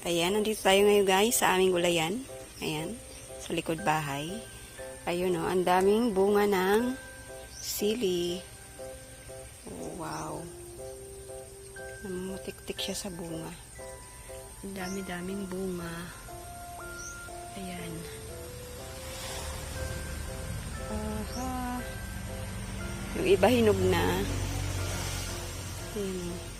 Ayan, nandito tayo ngayon guys sa aming gulayan. Ayan, sa likod bahay. Ayun o, ang daming bunga ng sili. Oh, wow. Namumutik-tik siya sa bunga. Ang dami-daming bunga. Ayan. Aha. Yung iba hinog na. Ayan.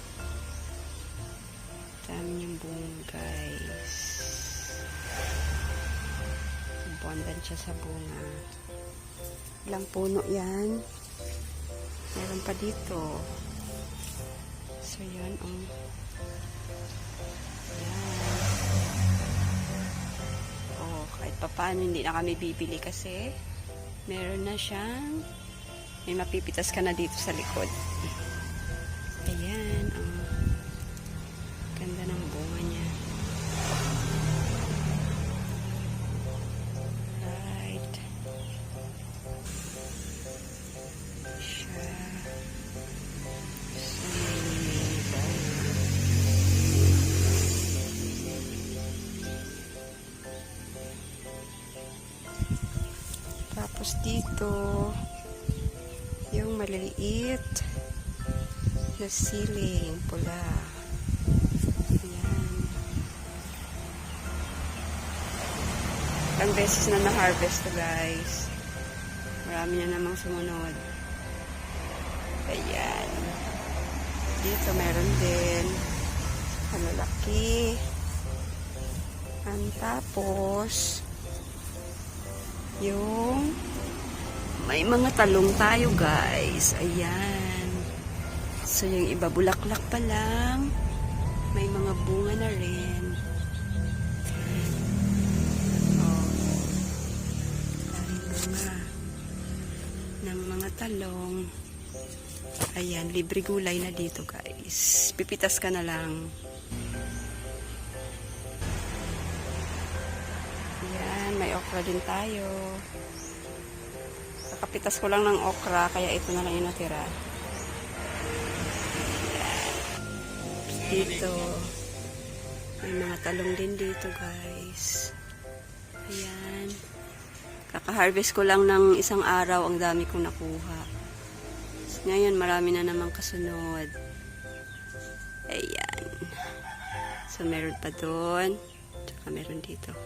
Dami niyang bunga, guys. Abundant siya sa bunga. Ilang puno yan. Meron pa dito. So, yan, um. Yan. Oh, kahit pa paano, hindi na kami bibili kasi meron na siyang may mapipitas ka na dito sa likod. Tapos dito, yung maliliit na siling pula. Ayan. Ilang beses na na-harvest to guys. Marami na namang sumunod. Ayan. Dito meron din. Malalaki. Ang tapos, yung may mga talong tayo guys. Ayan. So yung iba bulaklak pa lang. May mga bunga na rin. Oh. Daming bunga ng mga talong. Ayan, libre gulay na dito guys. Pipitas ka na lang. Ayan, may okra din tayo. Kakapitas ko lang ng okra, kaya ito na lang yung natira. Dito, may mga talong din dito guys. Ayan. Kaka-harvest ko lang ng isang araw, ang dami kong nakuha. Ngayon, marami na namang kasunod. Ayan. So, meron pa doon. Tsaka meron dito.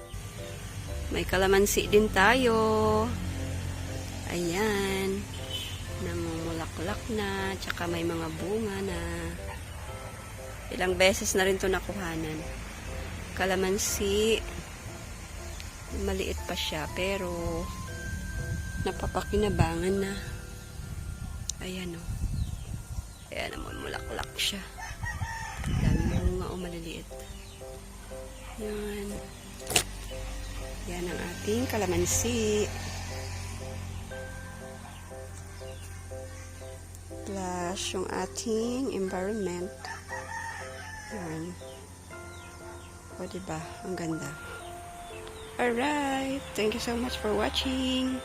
May kalamansi din tayo. Ayan. Namumulaklak na. Tsaka may mga bunga na. Ilang beses na rin to nakuhanan. Kalamansi. Maliit pa siya. Pero, napapakinabangan na. Ayan o. Ayan naman, mulaklak siya. Dami bunga o maliliit. Yan. Yan ang ating kalamansi. Plus, yung ating environment. Yan. O, diba? Ang ganda. Alright. Thank you so much for watching.